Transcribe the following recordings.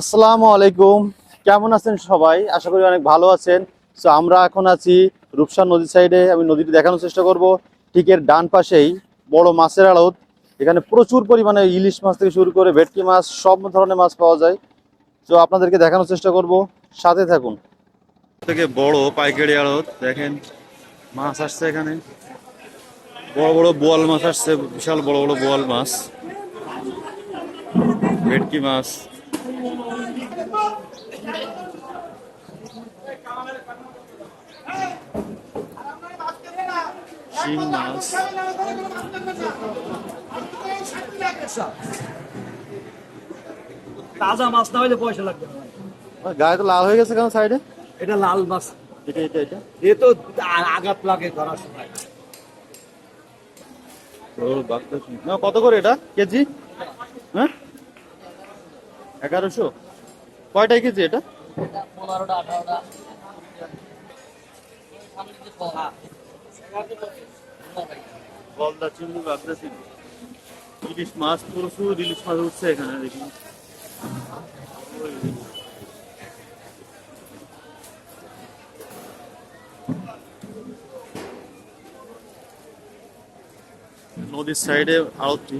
আসসালামু আলাইকুম। কেমন আছেন সবাই? আশা করি অনেক ভালো আছেন। সো আমরা এখন আছি রূপসা নদীর সাইডে। আমি নদীটি দেখানোর চেষ্টা করব। ঠিক এর ডান পাশেই বড় মাছের আড়ত। এখানে প্রচুর পরিমাণে ইলিশ মাছ থেকে শুরু করে ভেটকি মাছ, সব ধরনের মাছ পাওয়া যায়। তো আপনাদেরকে দেখানোর চেষ্টা করব। সাথে থাকুন। থেকে বড় পাইকারি আড়ত, দেখেন, মাছ আসছে এখানে। বড় বড় বোয়াল মাছ আসছে বিশাল বড় বড় বোয়াল মাছ। ভেটকি মাছ। শিং মাছ। তাজা মাছ না হলে পয়সা লাগবে না। গায়ে তো লাল হয়ে গেছে কেন সাইডে? এটা লাল মাছ। এটা এটা এটা। এ তো আঘাত লাগে ধরার সময়। না কত করে এটা? কেজি? হ্যাঁ? এগারোশো? কয়টা কেজি এটা? গলদা চিংড়ি বাগদা চিংড়ি। ইলিশ মাছ প্রচুর ইলিশ মাছ উঠছে এখানে দেখি নদীর সাইডে আড়তটি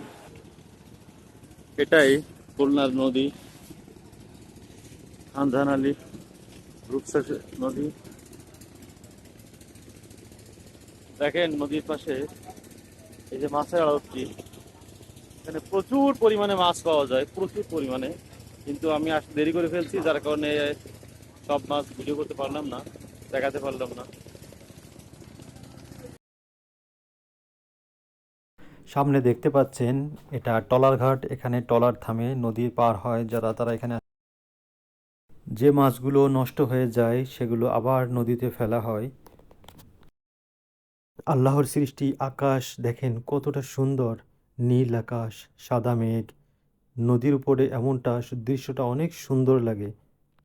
এটাই খুলনার নদী। খানধান আলী নদী। দেখেন নদীর পাশে এই যে মাছের আড়তটি এখানে প্রচুর পরিমাণে মাছ পাওয়া যায়, প্রচুর পরিমাণে। কিন্তু আমি আসতে দেরি করে ফেলছি, যার কারণে সব মাছ ভিডিও করতে পারলাম না, দেখাতে পারলাম না। সামনে দেখতে পাচ্ছেন, এটা টলার ঘাট। এখানে টলার থামে নদী পার হয়, যারা, তারা এখানে যে মাছগুলো নষ্ট হয়ে যায়, সেগুলো আবার নদীতে ফেলা হয়। আল্লাহর সৃষ্টি আকাশ, দেখেন কতটা সুন্দর। নীল আকাশ, সাদা মেঘ। নদীর উপরে এমনটা, দৃশ্যটা অনেক সুন্দর লাগে।